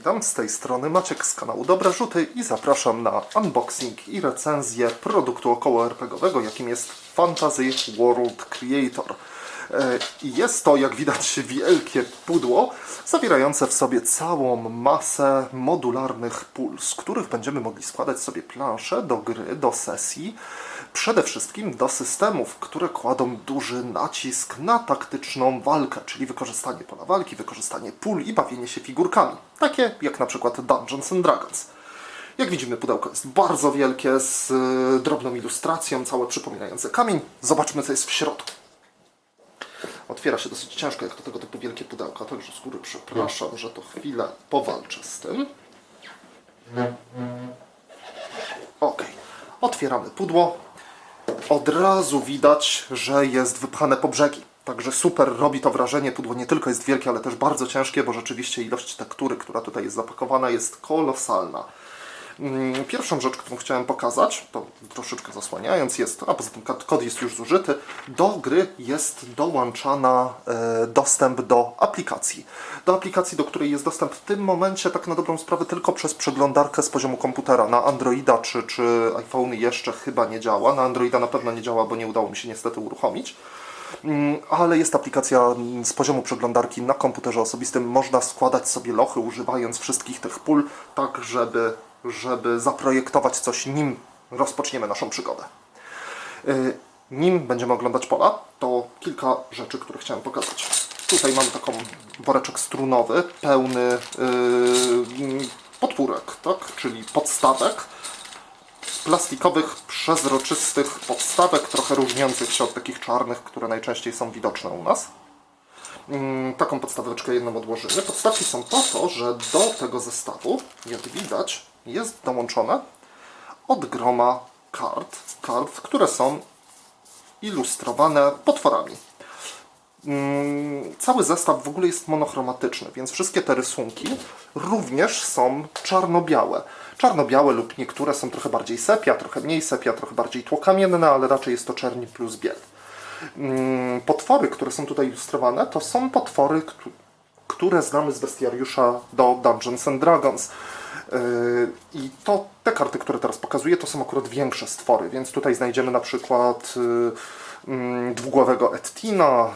Witam, z tej strony Maciek z kanału Dobre Rzuty i zapraszam na unboxing i recenzję produktu około RPGowego, jakim jest Fantasy World Creator. E, Jest to, jak widać, wielkie pudło zawierające w sobie całą masę modularnych pól, z których będziemy mogli składać sobie plansze do gry, do sesji, przede wszystkim do systemów, które kładą duży nacisk na taktyczną walkę, czyli wykorzystanie pola walki, wykorzystanie pól i bawienie się figurkami, takie jak na przykład Dungeons and Dragons. Jak widzimy, pudełko jest bardzo wielkie, z y, drobną ilustracją, całe przypominające kamień. Zobaczmy, co jest w środku. Otwiera się dosyć ciężko, jak to tego typu wielkie pudełka, także z góry przepraszam, że to chwilę powalczę z tym. Ok, otwieramy pudło. Od razu widać, że jest wypchane po brzegi. Także super robi to wrażenie. Pudło nie tylko jest wielkie, ale też bardzo ciężkie, bo rzeczywiście ilość tektury, która tutaj jest zapakowana, jest kolosalna. Mm, Pierwszą rzecz, którą chciałem pokazać, to troszeczkę zasłaniając, jest, a poza tym kod- jest już zużyty, do gry jest dołączana e, dostęp do aplikacji. Do aplikacji, do której jest dostęp w tym momencie, tak na dobrą sprawę, tylko przez przeglądarkę z poziomu komputera. Na Androida czy, czy iPhone jeszcze chyba nie działa. Na Androida na pewno nie działa, bo nie udało mi się niestety uruchomić. Mm, ale jest aplikacja mm, z poziomu przeglądarki na komputerze osobistym. Można składać sobie lochy używając wszystkich tych pól, tak żeby, żeby zaprojektować coś, nim rozpoczniemy naszą przygodę. Y, Nim będziemy oglądać pola, to kilka rzeczy, które chciałem pokazać. Tutaj mamy taką woreczek strunowy, pełny yy, podpórek, tak? czyli podstawek plastikowych, przezroczystych podstawek, trochę różniących się od takich czarnych, które najczęściej są widoczne u nas. Mm, Taką podstaweczkę jedną odłożymy. Podstawki są po to, że do tego zestawu, jak widać, jest dołączone od groma kart, kart, które są ilustrowane potworami. Mm, Cały zestaw w ogóle jest monochromatyczny, więc wszystkie te rysunki również są czarno-białe. Czarno-białe lub niektóre są trochę bardziej sepia, trochę mniej sepia, trochę bardziej tłokamienne, ale raczej jest to czerni plus biel. Mm, Potwory, które są tutaj ilustrowane, to są potwory, któ- które znamy z bestiariusza do Dungeons and Dragons. Yy, I to te karty, które teraz pokazuję, to są akurat większe stwory, więc tutaj znajdziemy na przykład yy, mm, dwugłowego Ettina,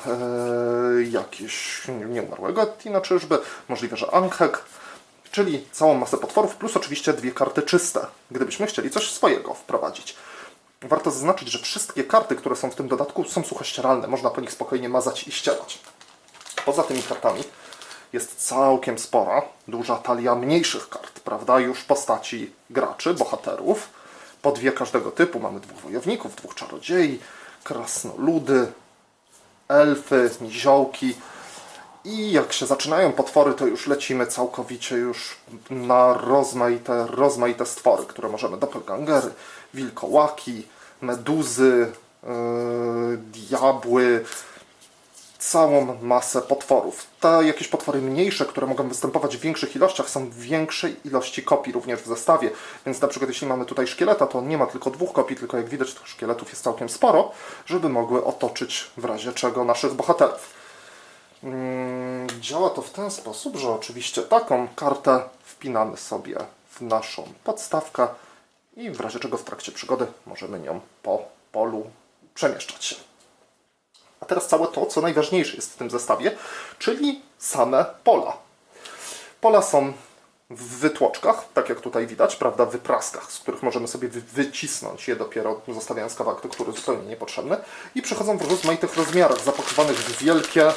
yy, jakieś nieumarłego Ettina czyżby, możliwe, że Ankhek, czyli całą masę potworów, plus oczywiście dwie karty czyste, gdybyśmy chcieli coś swojego wprowadzić. Warto zaznaczyć, że wszystkie karty, które są w tym dodatku, są suchościeralne. Można po nich spokojnie mazać i ścierać. Poza tymi kartami jest całkiem spora, duża talia mniejszych kart, prawda? Już postaci graczy, bohaterów. Po dwie każdego typu. Mamy dwóch wojowników, dwóch czarodziei, krasnoludy, elfy, niziołki. I jak się zaczynają potwory, to już lecimy całkowicie już na rozmaite, rozmaite stwory, które możemy doppelgangery, wilkołaki, meduzy, yy, diabły, całą masę potworów. Te jakieś potwory mniejsze, które mogą występować w większych ilościach, są w większej ilości kopii również w zestawie. Więc na przykład jeśli mamy tutaj szkieleta, to nie ma tylko dwóch kopii, tylko jak widać tych szkieletów jest całkiem sporo, żeby mogły otoczyć w razie czego naszych bohaterów. Mm, Działa to w ten sposób, że oczywiście taką kartę wpinamy sobie w naszą podstawkę i w razie czego w trakcie przygody możemy nią po polu przemieszczać się. A teraz całe to, co najważniejsze jest w tym zestawie, czyli same pola. Pola są w wytłoczkach, tak jak tutaj widać, prawda, w wypraskach, z których możemy sobie wy- wycisnąć je dopiero, zostawiając kawałek tektury zupełnie niepotrzebny. I przychodzą w rozmaitych rozmiarach, zapakowanych w wielkie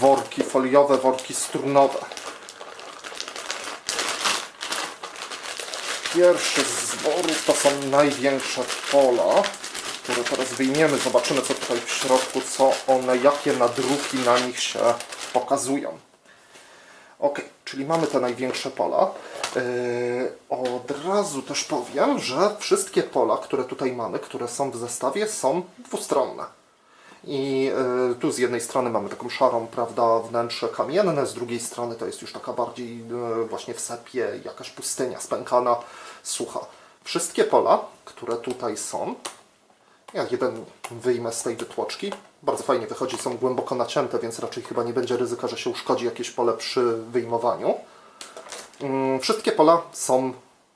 worki foliowe, worki strunowe. Pierwszy z worów to są największe pola, które teraz wyjmiemy. Zobaczymy, co tutaj w środku, co one, jakie nadruki na nich się pokazują. Ok, czyli mamy te największe pola. Yy, od razu też powiem, że wszystkie pola, które tutaj mamy, które są w zestawie, są dwustronne. I y, tu z jednej strony mamy taką szarą, prawda, wnętrze kamienne, z drugiej strony to jest już taka bardziej y, właśnie w sepie, jakaś pustynia spękana, sucha. Wszystkie pola, które tutaj są, ja jeden wyjmę z tej wytłoczki, bardzo fajnie wychodzi, są głęboko nacięte, więc raczej chyba nie będzie ryzyka, że się uszkodzi jakieś pole przy wyjmowaniu. Mm, Wszystkie pola są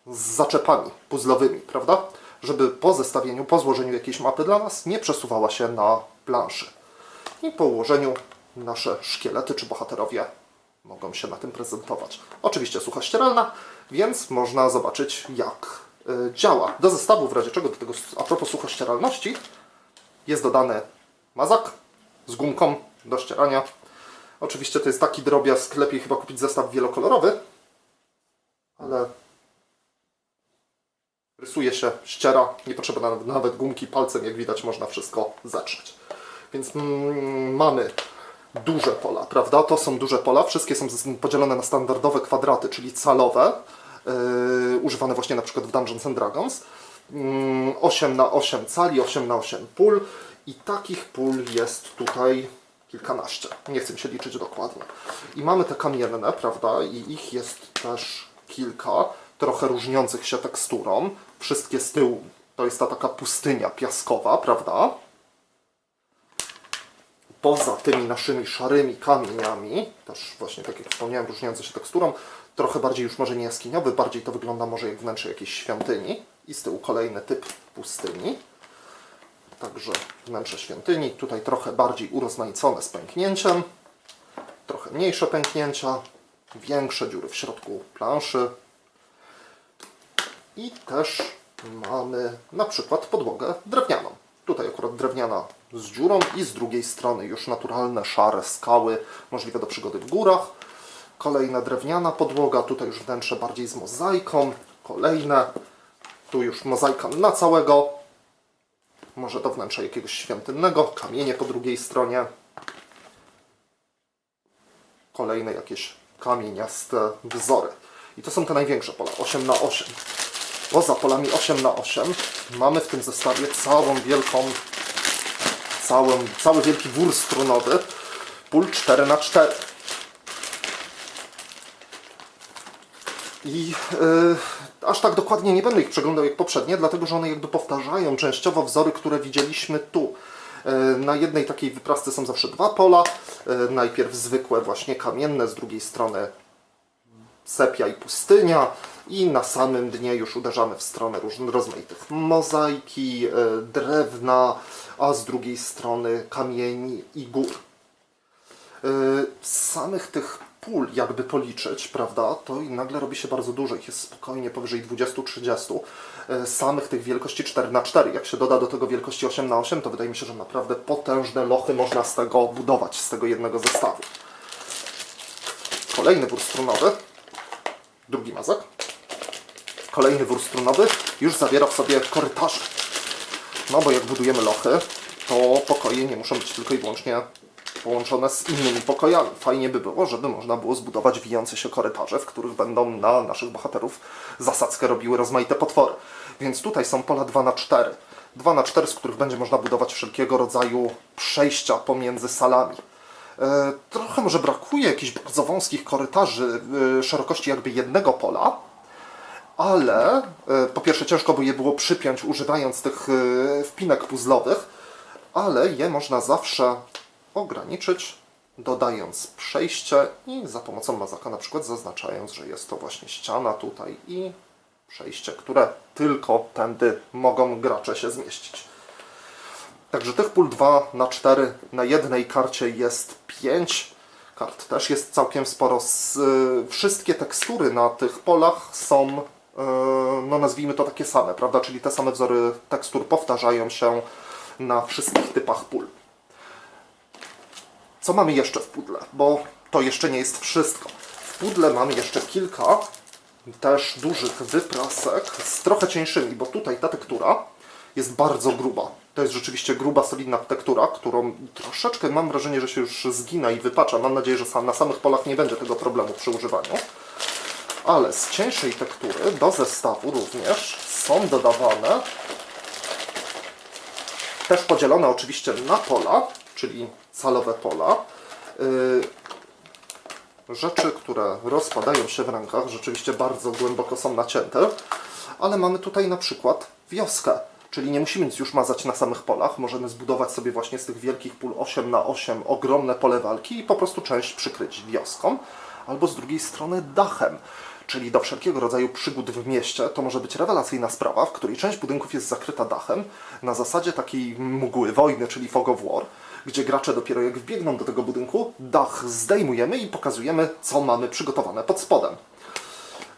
z zaczepami puzzlowymi, prawda? Żeby po zestawieniu, po złożeniu jakiejś mapy dla nas nie przesuwała się na planszy. I po ułożeniu nasze szkielety czy bohaterowie mogą się na tym prezentować. Oczywiście sucha ścieralna, więc można zobaczyć jak działa. Do zestawu w razie czego, do tego a propos suchościeralności, jest dodany mazak z gumką do ścierania. Oczywiście to jest taki drobiazg, lepiej chyba kupić zestaw wielokolorowy, ale rysuje się, ściera, nie potrzeba nawet, gumki, palcem jak widać można wszystko zatrzeć. Więc mm, mamy duże pola, prawda? To są duże pola, wszystkie są podzielone na standardowe kwadraty, czyli calowe, używane właśnie na przykład w Dungeons and Dragons. Mm, 8 na 8 cali, 8 na 8 pól i takich pól jest tutaj kilkanaście. Nie chcę się liczyć dokładnie. I mamy te kamienne, prawda? I ich jest też kilka, trochę różniących się teksturą. Wszystkie z tyłu to jest ta taka pustynia piaskowa, prawda? Poza tymi naszymi szarymi kamieniami, też właśnie tak jak wspomniałem, różniące się teksturą, trochę bardziej już może nie jaskiniowy, bardziej to wygląda może jak wnętrze jakiejś świątyni i z tyłu kolejny typ pustyni. Także wnętrze świątyni, tutaj trochę bardziej urozmaicone z pęknięciem, trochę mniejsze pęknięcia, większe dziury w środku planszy i też mamy na przykład podłogę drewnianą. Tutaj akurat drewniana z dziurą i z drugiej strony już naturalne, szare skały, możliwe do przygody w górach. Kolejna drewniana podłoga, tutaj już wnętrze bardziej z mozaiką. Kolejne, tu już mozaika na całego. Może to wnętrze jakiegoś świątynnego, kamienie po drugiej stronie. Kolejne jakieś kamieniaste wzory. I to są te największe pola, 8 na 8 Poza polami 8 na 8 mamy w tym zestawie całą wielką, całą, cały wielki wór strunowy pól 4 na 4 I yy, aż tak dokładnie nie będę ich przeglądał jak poprzednie, dlatego że one jakby powtarzają częściowo wzory, które widzieliśmy tu. Yy, Na jednej takiej wyprasce są zawsze dwa pola. Yy, Najpierw zwykłe właśnie kamienne, z drugiej strony sepia i pustynia i na samym dnie już uderzamy w stronę różnych rozmaitych mozaiki, e, drewna, a z drugiej strony kamieni i gór. E, Samych tych pól jakby policzyć, prawda, to i nagle robi się bardzo dużo, ich jest spokojnie powyżej 20-30. E, Samych tych wielkości 4 na 4 jak się doda do tego wielkości 8 na 8 to wydaje mi się, że naprawdę potężne lochy można z tego budować, z tego jednego zestawu. Kolejny wór strunowy, drugi mazak. Kolejny wór strunowy już zawiera w sobie korytarze. No bo jak budujemy lochy, to pokoje nie muszą być tylko i wyłącznie połączone z innymi pokojami. Fajnie by było, żeby można było zbudować wijące się korytarze, w których będą na naszych bohaterów zasadzkę robiły rozmaite potwory. Więc tutaj są pola 2 na 4 2 na 4 z których będzie można budować wszelkiego rodzaju przejścia pomiędzy salami. E, Trochę może brakuje jakichś bardzo wąskich korytarzy e, szerokości jakby jednego pola, ale e, po pierwsze ciężko by je było przypiąć używając tych wpinek puzzlowych, ale je można zawsze ograniczyć dodając przejście i za pomocą mazaka na przykład zaznaczając, że jest to właśnie ściana tutaj i przejście, które tylko tędy mogą gracze się zmieścić. Także tych pól 2 na 4 na jednej karcie jest 5. Kart też jest całkiem sporo. Y, wszystkie tekstury na tych polach są, y, no nazwijmy to takie same, prawda? Czyli te same wzory tekstur powtarzają się na wszystkich typach pól. Co mamy jeszcze w pudle? Bo to jeszcze nie jest wszystko. W pudle mamy jeszcze kilka też dużych wyprasek z trochę cieńszymi, bo tutaj ta tektura jest bardzo gruba. To jest rzeczywiście gruba, solidna tektura, którą troszeczkę mam wrażenie, że się już zgina i wypacza. Mam nadzieję, że na samych polach nie będzie tego problemu przy używaniu. Ale z cieńszej tektury do zestawu również są dodawane też podzielone oczywiście na pola, czyli calowe pola. Yy, rzeczy, które rozpadają się w rękach, rzeczywiście bardzo głęboko są nacięte, ale mamy tutaj na przykład wioskę, czyli nie musimy nic już mazać na samych polach, możemy zbudować sobie właśnie z tych wielkich pól 8 na 8 ogromne pole walki i po prostu część przykryć wioską, albo z drugiej strony dachem, czyli do wszelkiego rodzaju przygód w mieście, to może być rewelacyjna sprawa, w której część budynków jest zakryta dachem na zasadzie takiej mgły wojny, czyli fog of war, gdzie gracze dopiero jak wbiegną do tego budynku, dach zdejmujemy i pokazujemy, co mamy przygotowane pod spodem.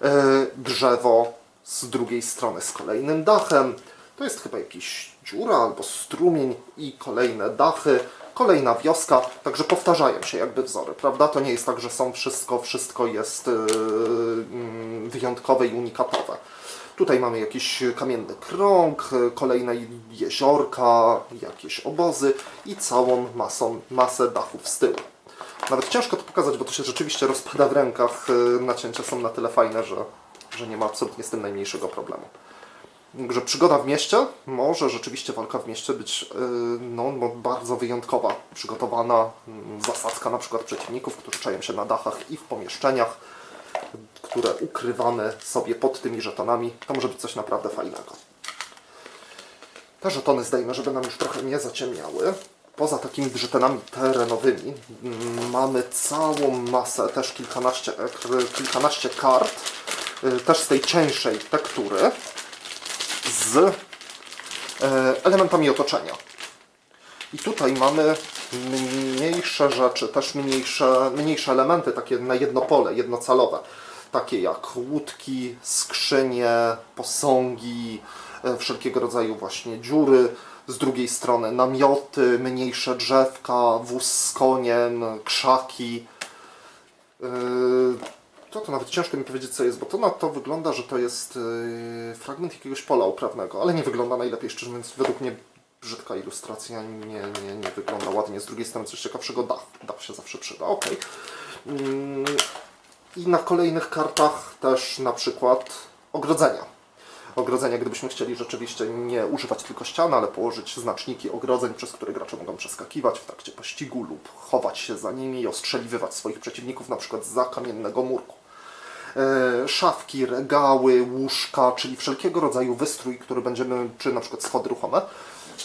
E, drzewo z drugiej strony z kolejnym dachem. To jest chyba jakiś dziura albo strumień i kolejne dachy, kolejna wioska, także powtarzają się jakby wzory, prawda? To nie jest tak, że są wszystko, wszystko jest yy, mm, wyjątkowe i unikatowe. Tutaj mamy jakiś kamienny krąg, kolejne jeziorka, jakieś obozy i całą masą, masę dachów z tyłu. Nawet ciężko to pokazać, bo to się rzeczywiście rozpada w rękach. y, Nacięcia są na tyle fajne, że, że nie ma absolutnie z tym najmniejszego problemu. Że przygoda w mieście może rzeczywiście walka w mieście być y, no, no, bardzo wyjątkowa. Przygotowana mm, zasadzka na przykład przeciwników, którzy czają się na dachach i w pomieszczeniach, które ukrywamy sobie pod tymi żetonami. To może być coś naprawdę fajnego. Te żetony zdejmę, żeby nam już trochę nie zaciemniały. Poza takimi żetonami terenowymi mm, mamy całą masę, też kilkanaście, kilkanaście kart, y, też z tej cieńszej tektury, z e, elementami otoczenia. I tutaj mamy mniejsze rzeczy, też mniejsze, mniejsze elementy, takie na jedno pole, jednocalowe. Takie jak łódki, skrzynie, posągi, e, wszelkiego rodzaju właśnie dziury. Z drugiej strony namioty, mniejsze drzewka, wóz z koniem, krzaki. Yy, to, to nawet ciężko mi powiedzieć, co jest, bo to na to wygląda, że to jest yy, fragment jakiegoś pola uprawnego, ale nie wygląda najlepiej, szczerze mówiąc, według mnie brzydka ilustracja, nie, nie, nie wygląda ładnie. Z drugiej strony coś ciekawszego, dach, dach się zawsze przyda, ok. I na kolejnych kartach też na przykład ogrodzenia. Ogrodzenia, gdybyśmy chcieli rzeczywiście nie używać tylko ścian, ale położyć znaczniki ogrodzeń, przez które gracze mogą przeskakiwać w trakcie pościgu lub chować się za nimi i ostrzeliwywać swoich przeciwników, na przykład za kamiennego murku. E, Szafki, regały, łóżka, czyli wszelkiego rodzaju wystrój, który będziemy, czy na przykład schody ruchome,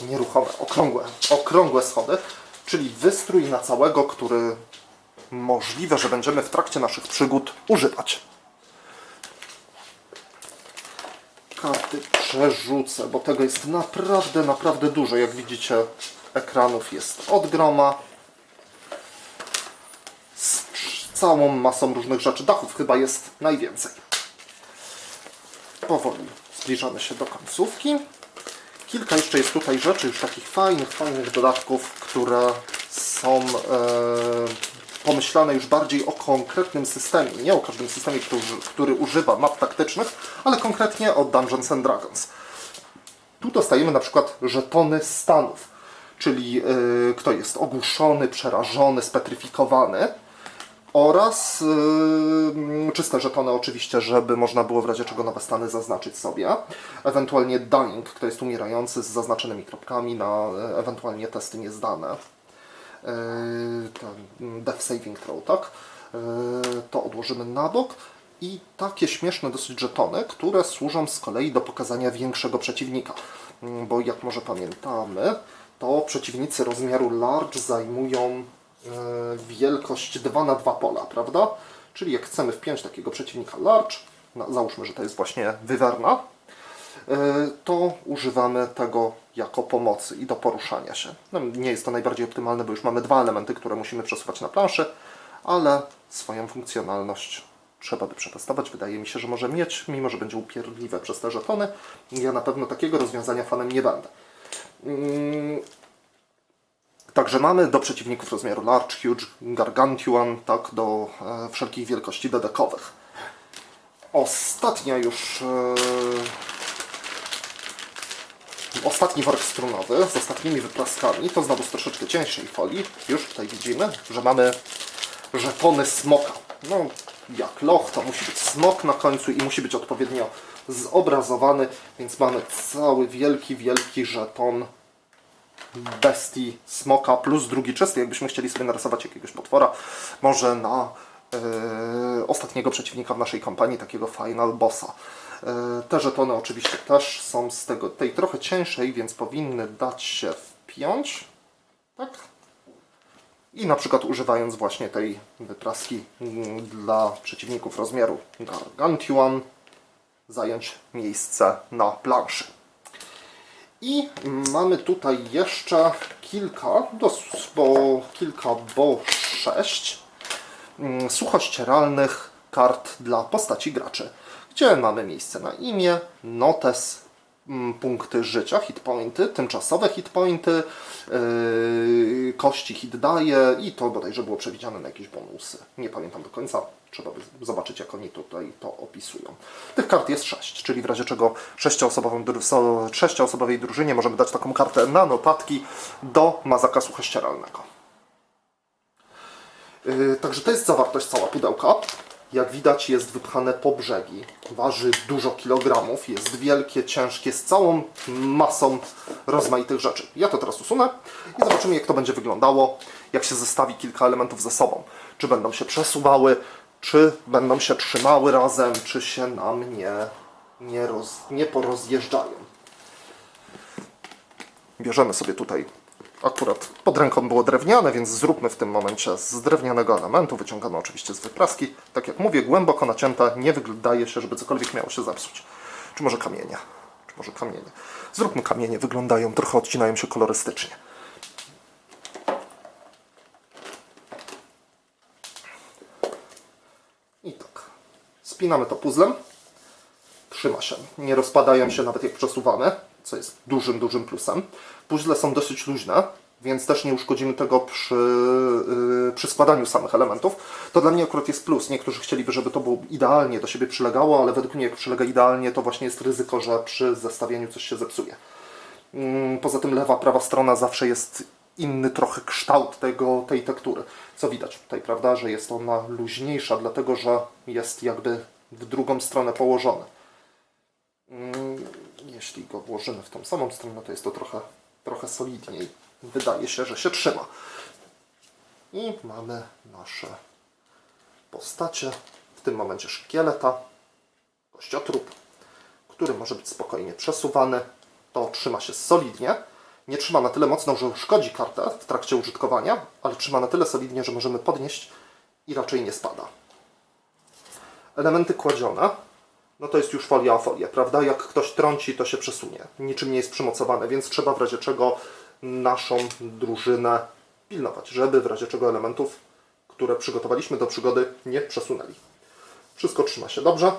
nieruchome, okrągłe, okrągłe schody, czyli wystrój na całego, który możliwe, że będziemy w trakcie naszych przygód używać. Karty przerzucę, bo tego jest naprawdę, naprawdę dużo. Jak widzicie, ekranów jest od groma. Z całą masą różnych rzeczy. Dachów chyba jest najwięcej. Powoli zbliżamy się do końcówki. Kilka jeszcze jest tutaj rzeczy, już takich fajnych, fajnych dodatków, które są e, pomyślane już bardziej o konkretnym systemie. Nie o każdym systemie, który, który używa map taktycznych, ale konkretnie o Dungeons and Dragons. Tu dostajemy na przykład żetony stanów, czyli yy, kto jest ogłuszony, przerażony, spetryfikowany. Oraz yy, czyste żetony oczywiście, żeby można było w razie czego nowe stany zaznaczyć sobie. Ewentualnie dying, kto jest umierający z zaznaczonymi kropkami na e, ewentualnie testy niezdane. Yy, ten Death Saving Throw, tak? Yy, to odłożymy na bok. I takie śmieszne dosyć żetony, które służą z kolei do pokazania większego przeciwnika. Yy, Bo jak może pamiętamy, to przeciwnicy rozmiaru large zajmują yy, wielkość 2 na 2 pola, prawda? Czyli jak chcemy wpiąć takiego przeciwnika large, no, załóżmy, że to jest właśnie wywerna, to używamy tego jako pomocy i do poruszania się. No, nie jest to najbardziej optymalne, bo już mamy dwa elementy, które musimy przesuwać na planszy, ale swoją funkcjonalność trzeba by przetestować. Wydaje mi się, że może mieć, mimo że będzie upierdliwe przez te żetony. Ja na pewno takiego rozwiązania fanem nie będę. Mm, Także mamy do przeciwników rozmiaru large, huge, gargantuan, tak, do e, wszelkich wielkości dodatkowych. Ostatnia już e, ostatni worek strunowy z ostatnimi wypraskami, to znowu z troszeczkę cieńszej folii. Już tutaj widzimy, że mamy żetony smoka. No, jak loch, to musi być smok na końcu i musi być odpowiednio zobrazowany, więc mamy cały wielki, wielki żeton bestii smoka plus drugi czysty, jakbyśmy chcieli sobie narysować jakiegoś potwora, może na ostatniego przeciwnika w naszej kampanii, takiego final bossa. E, Te żetony oczywiście też są z tego, tej trochę cieńszej, więc powinny dać się wpiąć. Tak? I na przykład używając właśnie tej wypraski mm, dla przeciwników rozmiaru Gargantuan zająć miejsce na planszy. I mamy tutaj jeszcze kilka, bo kilka, bo sześć suchościeralnych kart dla postaci graczy, gdzie mamy miejsce na imię, notes, mm, punkty życia, hitpointy, tymczasowe hitpointy, yy, kości hit daje i to bodajże było przewidziane na jakieś bonusy. Nie pamiętam do końca, trzeba by zobaczyć jak oni tutaj to opisują. Tych kart jest sześć, czyli w razie czego sześcioosobowej drużynie możemy dać taką kartę na notatki do mazaka suchościeralnego. Yy, Także to jest zawartość cała pudełka. Jak widać jest wypchane po brzegi. Waży dużo kilogramów, jest wielkie, ciężkie, z całą masą rozmaitych rzeczy. Ja to teraz usunę i zobaczymy jak to będzie wyglądało, jak się zestawi kilka elementów ze sobą. Czy będą się przesuwały, czy będą się trzymały razem, czy się nam nie, nie, roz, nie porozjeżdżają. Bierzemy sobie tutaj, akurat pod ręką było drewniane, więc zróbmy w tym momencie z drewnianego elementu, wyciągane oczywiście z wypraski. Tak jak mówię, głęboko nacięte, nie wydaje się, żeby cokolwiek miało się zepsuć. Czy może kamienie? Czy może kamienie? Zróbmy kamienie, wyglądają, trochę odcinają się kolorystycznie. I tak. Spinamy to puzzlem. Trzyma się. Nie rozpadają się nawet jak przesuwane, co jest dużym, dużym plusem. Puzzle są dosyć luźne, więc też nie uszkodzimy tego przy, yy, przy składaniu samych elementów. To dla mnie akurat jest plus. Niektórzy chcieliby, żeby to było idealnie do siebie przylegało, ale według mnie jak przylega idealnie, to właśnie jest ryzyko, że przy zestawieniu coś się zepsuje. Mm, Poza tym lewa, prawa strona zawsze jest inny trochę kształt tego, tej tektury. Co widać tutaj, prawda, że jest ona luźniejsza, dlatego że jest jakby w drugą stronę położone. Mm, Jeśli go włożymy w tą samą stronę, to jest to trochę, trochę solidniej. Wydaje się, że się trzyma. I mamy nasze postacie. W tym momencie szkieleta, kościotrup, który może być spokojnie przesuwany. To trzyma się solidnie. Nie trzyma na tyle mocno, że szkodzi kartę w trakcie użytkowania, ale trzyma na tyle solidnie, że możemy podnieść i raczej nie spada. Elementy kładzione, no to jest już folia o folię, prawda? Jak ktoś trąci, to się przesunie. Niczym nie jest przymocowane, więc trzeba w razie czego naszą drużynę pilnować, żeby w razie czego elementów, które przygotowaliśmy do przygody, nie przesunęli. Wszystko trzyma się dobrze.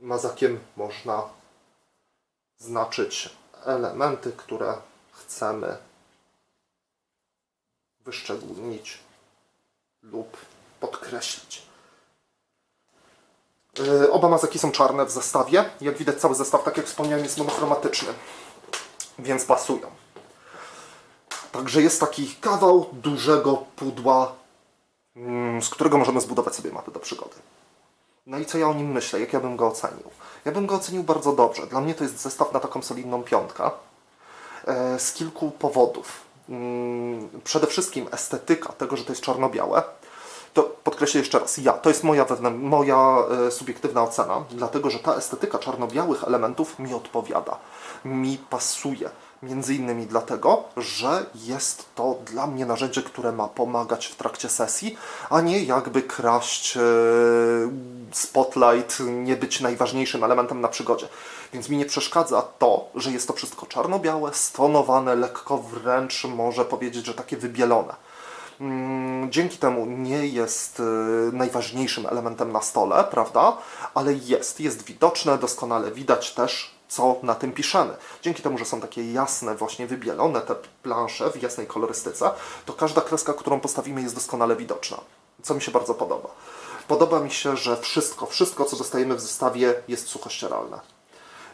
Mazakiem można znaczyć elementy, które chcemy wyszczególnić lub podkreślić. Yy, Oba mazaki są czarne w zestawie. Jak widać cały zestaw, tak jak wspomniałem, jest monochromatyczny, więc pasują. Także jest taki kawał dużego pudła, mm, z którego możemy zbudować sobie mapy do przygody. No i co ja o nim myślę? Jak ja bym go ocenił? Ja bym go ocenił bardzo dobrze. Dla mnie to jest zestaw na taką solidną piątkę. E, z kilku powodów. Mm, Przede wszystkim estetyka tego, że to jest czarno-białe. To podkreślę jeszcze raz, ja, to jest moja, moja e, subiektywna ocena, dlatego że ta estetyka czarno-białych elementów mi odpowiada, mi pasuje. Między innymi dlatego, że jest to dla mnie narzędzie, które ma pomagać w trakcie sesji, a nie jakby kraść e, spotlight, nie być najważniejszym elementem na przygodzie. Więc mi nie przeszkadza to, że jest to wszystko czarno-białe, stonowane, lekko wręcz może powiedzieć, że takie wybielone. Mm, Dzięki temu nie jest y, najważniejszym elementem na stole, prawda? Ale jest, jest widoczne, doskonale widać też, co na tym piszemy. Dzięki temu, że są takie jasne, właśnie wybielone te plansze w jasnej kolorystyce, to każda kreska, którą postawimy, jest doskonale widoczna. Co mi się bardzo podoba. Podoba mi się, że wszystko, wszystko, co dostajemy w zestawie, jest suchościeralne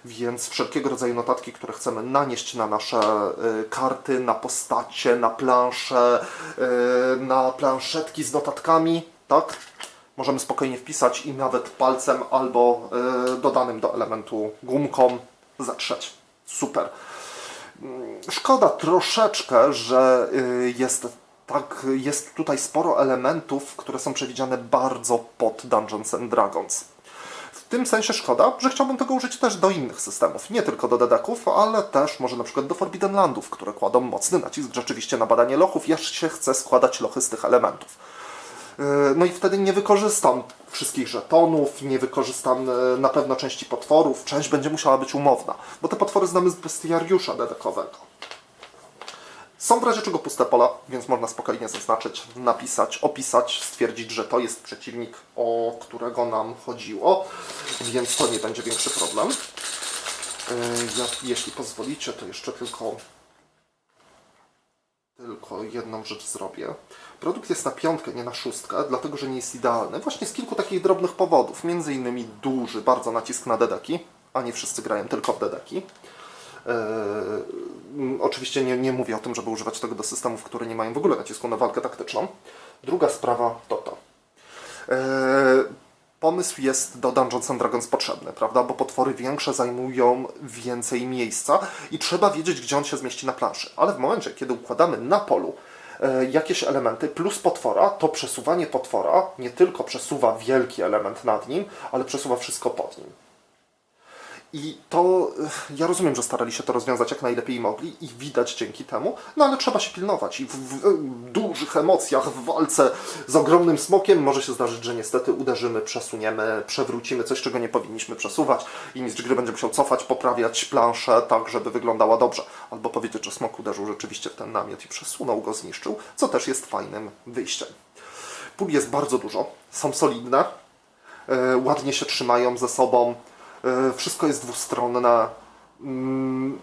więc wszelkiego rodzaju notatki, które chcemy nanieść na nasze y, karty, na postacie, na plansze, y, na planszetki z notatkami, tak? Możemy spokojnie wpisać i nawet palcem albo y, dodanym do elementu gumką zatrzeć. Super. Mm, Szkoda troszeczkę, że jest tak, jest tutaj sporo elementów, które są przewidziane bardzo pod Dungeons and Dragons. W tym sensie szkoda, że chciałbym tego użyć też do innych systemów. Nie tylko do dedeków, ale też może na przykład do Forbidden Landów, które kładą mocny nacisk rzeczywiście na badanie lochów. Ja się chcę składać lochy z tych elementów. Yy, No i wtedy nie wykorzystam wszystkich żetonów, nie wykorzystam e, na pewno części potworów. Część będzie musiała być umowna, bo te potwory znamy z bestiariusza dedekowego. Są w razie czego puste pola, więc można spokojnie zaznaczyć, napisać, opisać, stwierdzić, że to jest przeciwnik, o którego nam chodziło, więc to nie będzie większy problem. Yy, Ja, jeśli pozwolicie, to jeszcze tylko tylko jedną rzecz zrobię. Produkt jest na piątkę, nie na szóstkę, dlatego że nie jest idealny. Właśnie z kilku takich drobnych powodów. Między innymi duży bardzo nacisk na dedeki, a nie wszyscy grają tylko w dedeki. Mm, oczywiście nie, nie mówię o tym, żeby używać tego do systemów, które nie mają w ogóle nacisku na walkę taktyczną. Druga sprawa to to. Eee, pomysł jest do Dungeons and Dragons potrzebny, prawda? Bo potwory większe zajmują więcej miejsca i trzeba wiedzieć, gdzie on się zmieści na planszy. Ale w momencie, kiedy układamy na polu e, jakieś elementy plus potwora, to przesuwanie potwora nie tylko przesuwa wielki element nad nim, ale przesuwa wszystko pod nim. I to eh, ja rozumiem, że starali się to rozwiązać jak najlepiej mogli i widać dzięki temu, no ale trzeba się pilnować i w, w, w dużych emocjach, w walce z ogromnym smokiem może się zdarzyć, że niestety uderzymy, przesuniemy, przewrócimy coś, czego nie powinniśmy przesuwać i mistrz gry będzie musiał cofać, poprawiać planszę tak, żeby wyglądała dobrze. Albo powiedzieć, że smok uderzył rzeczywiście w ten namiot i przesunął go, zniszczył, co też jest fajnym wyjściem. Pól jest bardzo dużo, są solidne, e, ładnie się trzymają ze sobą, e, wszystko jest dwustronne. Mm,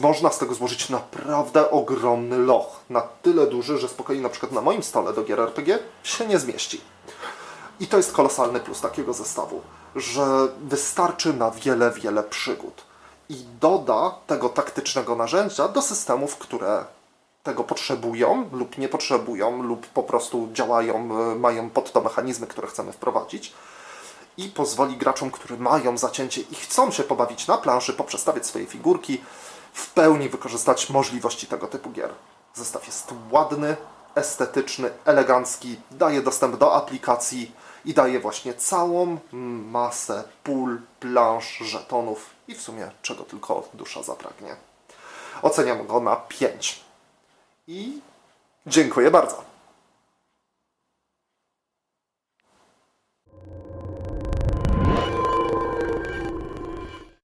Można z tego złożyć naprawdę ogromny loch. Na tyle duży, że spokojnie na przykład na moim stole do gier RPG się nie zmieści. I to jest kolosalny plus takiego zestawu, że wystarczy na wiele, wiele przygód. I doda tego taktycznego narzędzia do systemów, które tego potrzebują lub nie potrzebują, lub po prostu działają, e, mają pod to mechanizmy, które chcemy wprowadzić. I pozwoli graczom, którzy mają zacięcie i chcą się pobawić na planszy, poprzestawiać swoje figurki, w pełni wykorzystać możliwości tego typu gier. Zestaw jest ładny, estetyczny, elegancki, daje dostęp do aplikacji i daje właśnie całą masę pól, plansz, żetonów i w sumie czego tylko dusza zapragnie. Oceniam go na 5. I dziękuję bardzo.